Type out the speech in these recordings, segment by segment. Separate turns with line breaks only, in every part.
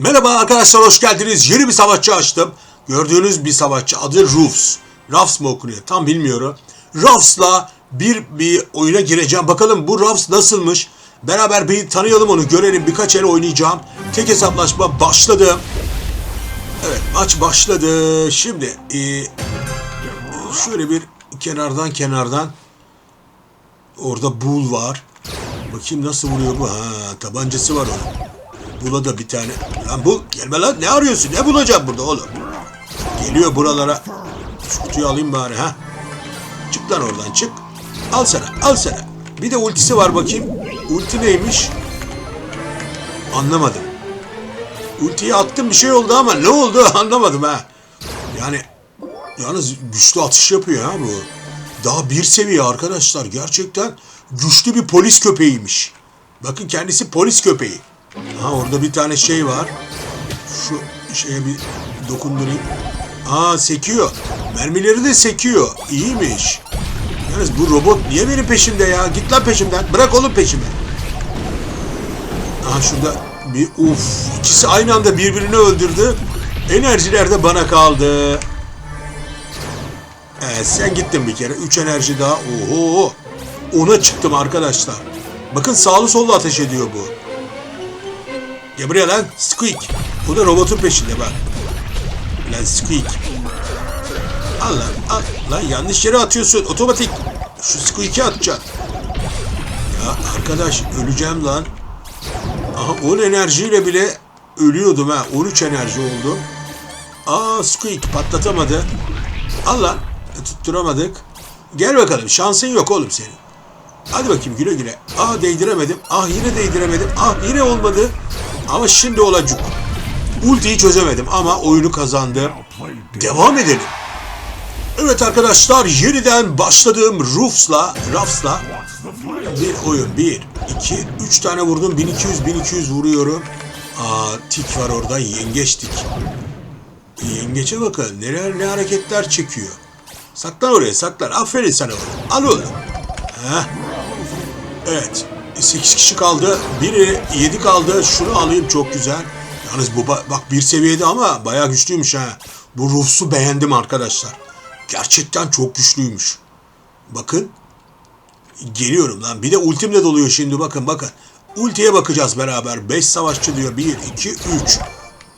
Merhaba arkadaşlar hoş geldiniz. Yeni bir savaşçı açtım. Gördüğünüz bir savaşçı adı Rufs. Rufs mı okunuyor tam bilmiyorum. Rufs'la bir bir oyuna gireceğim. Bakalım bu Rufs nasılmış? Beraber bir tanıyalım onu görelim. Birkaç el oynayacağım. Tek hesaplaşma başladı. Evet maç başladı. Şimdi e, şöyle bir kenardan kenardan orada Bull var. Bakayım nasıl vuruyor bu. Ha tabancası var onun. Bula da bir tane. Lan bul gelme lan ne arıyorsun ne bulacağım burada oğlum. Geliyor buralara. Şu kutuyu alayım bari ha. Çık lan oradan çık. Al sana al sana. Bir de ultisi var bakayım. Ulti neymiş? Anlamadım. Ultiyi attım bir şey oldu ama ne oldu anlamadım ha. Yani yalnız güçlü atış yapıyor ha bu. Daha bir seviye arkadaşlar. Gerçekten güçlü bir polis köpeğiymiş. Bakın kendisi polis köpeği. Ha orada bir tane şey var. Şu şeye bir dokundurayım. Aa sekiyor. Mermileri de sekiyor. İyiymiş. Yalnız bu robot niye benim peşimde ya? Git lan peşimden. Bırak oğlum peşimi. Aha şurada bir uf. ikisi aynı anda birbirini öldürdü. Enerjiler de bana kaldı. Evet sen gittin bir kere. Üç enerji daha. Oho. Ona çıktım arkadaşlar. Bakın sağlı sollu ateş ediyor bu. Gel buraya lan Squeak. Bu da robotun peşinde bak. Lan Squeak. Al lan al. Lan yanlış yere atıyorsun otomatik. Şu Squeak'i atacaksın. Ya arkadaş öleceğim lan. Aha 10 enerjiyle bile ölüyordum ha. 13 enerji oldu. Aa Squeak patlatamadı. Al lan. E, Tutturamadık. Gel bakalım şansın yok oğlum senin. Hadi bakayım güle güle. Ah değdiremedim. Ah yine değdiremedim. Ah yine olmadı. Ama şimdi olacak. Ultiyi çözemedim ama oyunu kazandım. Devam edelim. Evet arkadaşlar yeniden başladığım Rufs'la, Rufs'la bir oyun. Bir, iki, üç tane vurdum. 1200, 1200 vuruyorum. Aa tik var orada. Yengeç tik. Yengeçe bakın. Neler ne hareketler çekiyor. Saklan oraya saklan. Aferin sana oğlum. Al oğlum. Heh. Evet. 8 kişi kaldı. Biri 7 kaldı. Şunu alayım çok güzel. Yalnız bu ba- bak bir seviyede ama bayağı güçlüymüş ha. Bu Rufs'u beğendim arkadaşlar. Gerçekten çok güçlüymüş. Bakın. Geliyorum lan. Bir de ultimle doluyor şimdi bakın bakın. Ultiye bakacağız beraber. 5 savaşçı diyor. 1, 2, 3.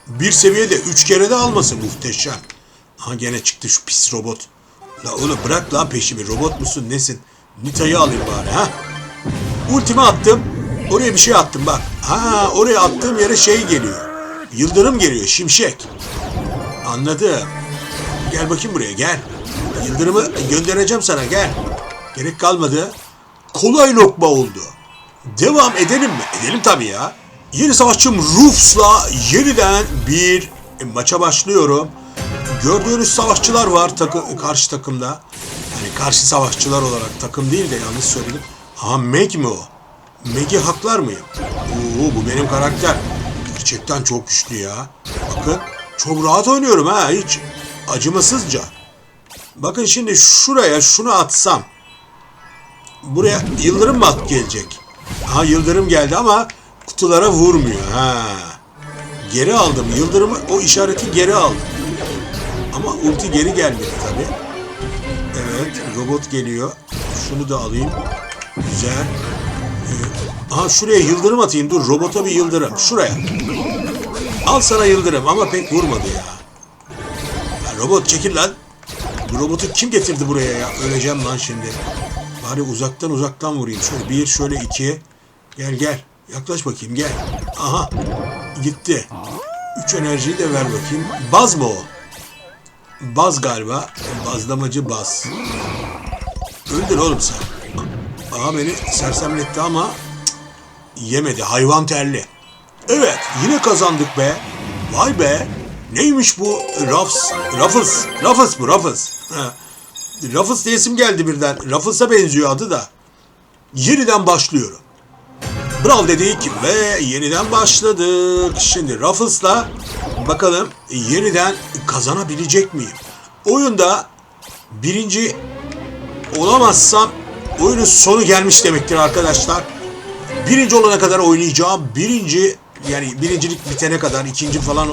Bir seviyede 3 kere de alması muhteşem. Aha gene çıktı şu pis robot. La oğlum bırak lan peşimi. Robot musun nesin? Nita'yı alayım bari ha. Ultimi attım. Oraya bir şey attım bak. Ha oraya attığım yere şey geliyor. Yıldırım geliyor şimşek. Anladım. Gel bakayım buraya gel. Yıldırımı göndereceğim sana gel. Gerek kalmadı. Kolay lokma oldu. Devam edelim mi? Edelim tabii ya. Yeni savaşçım Rufs'la yeniden bir maça başlıyorum. Gördüğünüz savaşçılar var takı, karşı takımda. Yani karşı savaşçılar olarak takım değil de yanlış söyledim. Ha Meg mi o? Meg'i haklar mıyım? Oo bu benim karakter. Gerçekten çok güçlü ya. Bakın çok rahat oynuyorum ha hiç acımasızca. Bakın şimdi şuraya şunu atsam. Buraya yıldırım mı at gelecek? Ha yıldırım geldi ama kutulara vurmuyor. Ha. Geri aldım. Yıldırımı o işareti geri aldım. Ama ulti geri gelmedi tabi. Evet robot geliyor. Şunu da alayım. Güzel. Ee, aha şuraya yıldırım atayım. Dur robota bir yıldırım. Şuraya. Al sana yıldırım ama pek vurmadı ya. ya robot çekil lan. Bu robotu kim getirdi buraya ya? Öleceğim lan şimdi. Bari uzaktan uzaktan vurayım. Şöyle bir, şöyle iki. Gel gel. Yaklaş bakayım gel. Aha. Gitti. Üç enerjiyi de ver bakayım. Baz mı o? Baz galiba. Bazlamacı baz. Öldür oğlum sen. Aha beni sersemletti ama yemedi. Hayvan terli. Evet yine kazandık be. Vay be. Neymiş bu Ruffs? Ruffles. Ruffles bu Ruffles. Ruffles diye isim geldi birden. Ruffles'a benziyor adı da. Yeniden başlıyorum. Brawl dedik ve yeniden başladık. Şimdi Ruffles'la bakalım yeniden kazanabilecek miyim? Oyunda birinci olamazsam oyunun sonu gelmiş demektir arkadaşlar. Birinci olana kadar oynayacağım. Birinci Yani birincilik bitene kadar, ikinci falan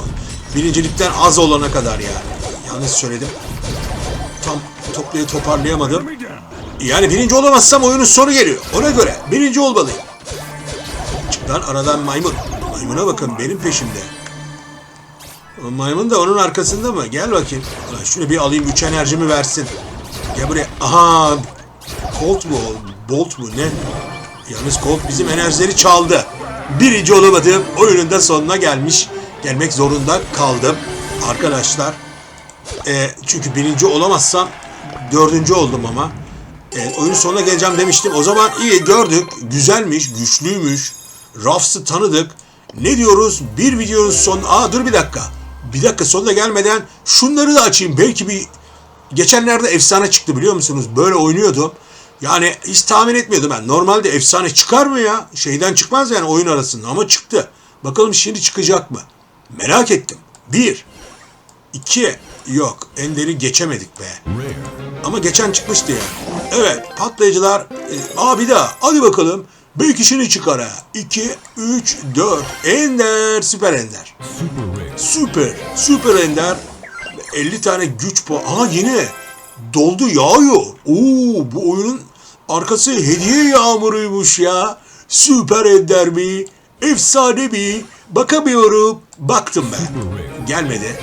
birincilikten az olana kadar yani. Yanlış söyledim. Tam toplayı toparlayamadım. Yani birinci olamazsam oyunun sonu geliyor. Ona göre birinci olmalıyım. Çık lan aradan maymun. Maymuna bakın benim peşimde. O maymun da onun arkasında mı? Gel bakayım. Ulan şunu bir alayım. Üç enerjimi versin. Gel buraya. Aha. Colt mu? Bolt mu? Ne? Yalnız Colt bizim enerjileri çaldı. Birinci olamadım. Oyunun da sonuna gelmiş. Gelmek zorunda kaldım. Arkadaşlar. E, çünkü birinci olamazsam dördüncü oldum ama. E, oyunun sonuna geleceğim demiştim. O zaman iyi gördük. Güzelmiş, güçlüymüş. Ruffs'ı tanıdık. Ne diyoruz? Bir videonun son... Aa dur bir dakika. Bir dakika sonuna gelmeden şunları da açayım. Belki bir... Geçenlerde efsane çıktı biliyor musunuz? Böyle oynuyordum. Yani hiç tahmin etmiyordum ben. Normalde efsane çıkar mı ya? Şeyden çıkmaz yani oyun arasında ama çıktı. Bakalım şimdi çıkacak mı? Merak ettim. Bir. iki. Yok. Ender'i geçemedik be. Ama geçen çıkmıştı ya. Evet patlayıcılar. E, aa bir daha. Hadi bakalım. Bir kişini çıkar ha. 2, 3, 4. Ender. Süper Ender. Süper. Süper Ender. 50 tane güç puan. Aa yine. Doldu yağıyor. Oo bu oyunun arkası hediye yağmuruymuş ya. Süper Ender mi? Efsane mi? Bakamıyorum. Baktım ben. Gelmedi.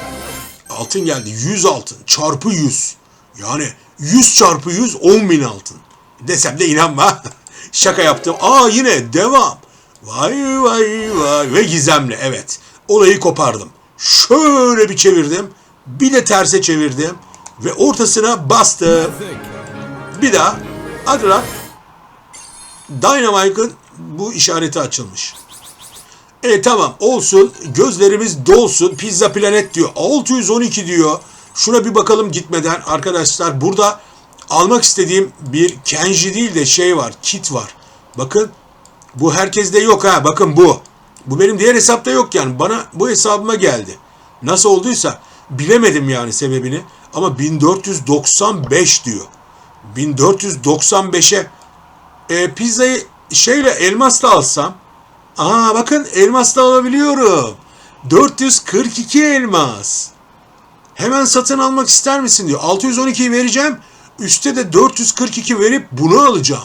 Altın geldi. 100 altın. Çarpı 100. Yani 100 çarpı 100 10 bin altın. Desem de inanma. Şaka yaptım. Aa yine devam. Vay vay vay. Ve gizemli evet. Olayı kopardım. Şöyle bir çevirdim. Bir de terse çevirdim. Ve ortasına bastım. Bir daha. Hadi lan. Bu işareti açılmış. E tamam olsun. Gözlerimiz dolsun. Pizza Planet diyor. 612 diyor. Şuna bir bakalım gitmeden. Arkadaşlar burada almak istediğim bir Kenji değil de şey var kit var. Bakın bu herkeste yok ha. Bakın bu. Bu benim diğer hesapta yok yani. Bana bu hesabıma geldi. Nasıl olduysa bilemedim yani sebebini ama 1495 diyor 1495'e e, pizzayı şeyle elmasla alsam Aa bakın elmas da alabiliyorum. 442 elmas. Hemen satın almak ister misin diyor. 612'yi vereceğim. Üste de 442 verip bunu alacağım.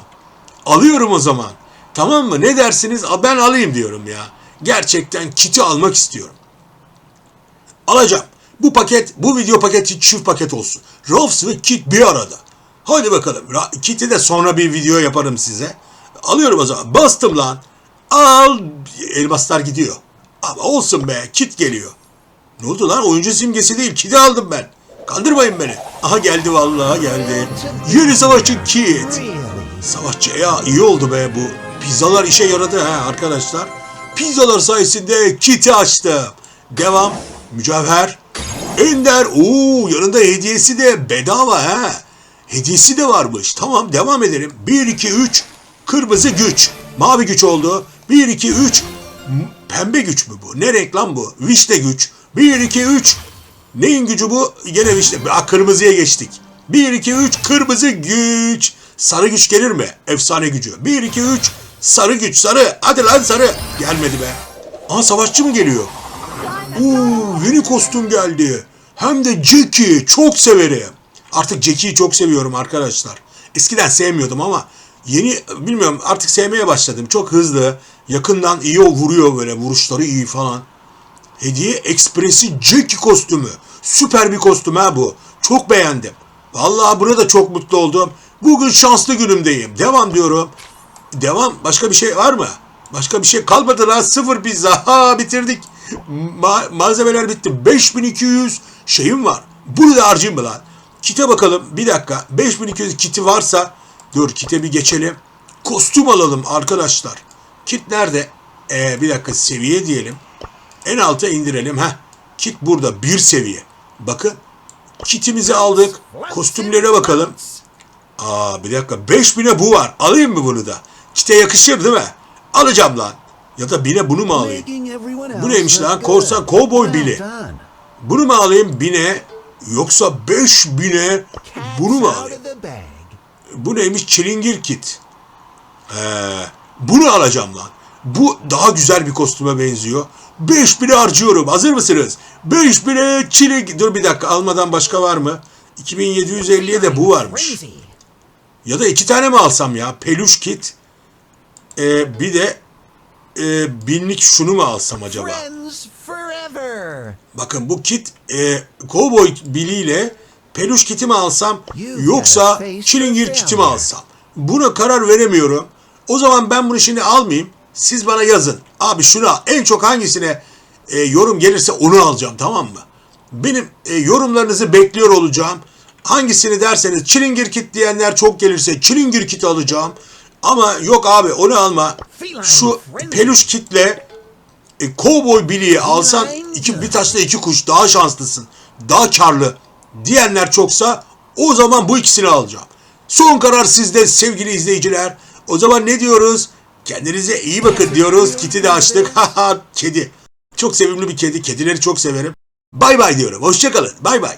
Alıyorum o zaman. Tamam mı? Ne dersiniz? Ben alayım diyorum ya. Gerçekten kiti almak istiyorum. Alacağım. Bu paket, bu video paketi çift paket olsun. Rolfs ve Kit bir arada. Hadi bakalım. Kit'i de sonra bir video yaparım size. Alıyorum o zaman. Bastım lan. Al. Elmaslar gidiyor. Ama olsun be. Kit geliyor. Ne oldu lan? Oyuncu simgesi değil. Kit'i aldım ben. Kandırmayın beni. Aha geldi vallahi geldi. Yeni savaşçı Kit. Savaşçı ya iyi oldu be bu. Pizzalar işe yaradı ha arkadaşlar. Pizzalar sayesinde Kit'i açtım. Devam. Mücevher. Ender. Oo yanında hediyesi de bedava ha. Hediyesi de varmış. Tamam devam edelim. 1 2 3 kırmızı güç. Mavi güç oldu. 1 2 3 pembe güç mü bu? Ne reklam bu? Vişne güç. 1 2 3 Neyin gücü bu? Yine vişne. Aa, kırmızıya geçtik. 1 2 3 kırmızı güç. Sarı güç gelir mi? Efsane gücü. 1 2 3 sarı güç sarı. Hadi lan sarı. Gelmedi be. Aa savaşçı mı geliyor? Oo, yeni kostüm geldi. Hem de Jackie. Çok severim. Artık Jackie'yi çok seviyorum arkadaşlar. Eskiden sevmiyordum ama yeni bilmiyorum artık sevmeye başladım. Çok hızlı. Yakından iyi vuruyor böyle. Vuruşları iyi falan. Hediye Ekspresi Jackie kostümü. Süper bir kostüm ha bu. Çok beğendim. Vallahi buna da çok mutlu oldum. Bugün şanslı günümdeyim. Devam diyorum. Devam. Başka bir şey var mı? Başka bir şey kalmadı lan. Sıfır pizza. Ha bitirdik. Ma- malzemeler bitti. 5200 şeyim var. Bunu da harcayayım mı lan? Kite bakalım. Bir dakika. 5200 kiti varsa dur kite bir geçelim. Kostüm alalım arkadaşlar. Kit nerede? Ee, bir dakika seviye diyelim. En alta indirelim. Heh. Kit burada. Bir seviye. Bakın. Kitimizi aldık. Kostümlere bakalım. Aa bir dakika. 5000'e bu var. Alayım mı bunu da? Kite yakışır değil mi? Alacağım lan. Ya da bine bunu mu alayım?
Bu neymiş lan? Korsan
kovboy bili. Bunu mu alayım bine? Yoksa 5000'e bunu mu alayım? Bu neymiş? Çilingir kit. Ee, bunu alacağım lan. Bu daha güzel bir kostüme benziyor. 5000'e harcıyorum. Hazır mısınız? 5000'e çilik... Dur bir dakika almadan başka var mı? 2750'ye de bu varmış. Ya da iki tane mi alsam ya? Peluş kit. Ee, bir de e, binlik şunu mu alsam acaba? Bakın bu kit e, Cowboy Billy ile peluş kiti mi alsam yoksa Çilingir
for
kiti mi
failure.
alsam? Buna karar veremiyorum. O zaman ben bunu şimdi almayayım. Siz bana yazın. Abi şunu al. En çok hangisine e, yorum gelirse onu alacağım tamam mı? Benim e, yorumlarınızı bekliyor olacağım. Hangisini derseniz Çilingir kit diyenler çok gelirse Çilingir kiti alacağım. Ama yok abi onu alma. Şu peluş kitle e, Cowboy Billy'yi alsan iki, bir taşla iki kuş daha şanslısın. Daha karlı diyenler çoksa o zaman bu ikisini alacağım. Son karar sizde sevgili izleyiciler. O zaman ne diyoruz? Kendinize iyi bakın diyoruz. Kiti de açtık. Haha kedi. Çok sevimli bir kedi. Kedileri çok severim. Bay bay diyorum. Hoşçakalın. Bay bay.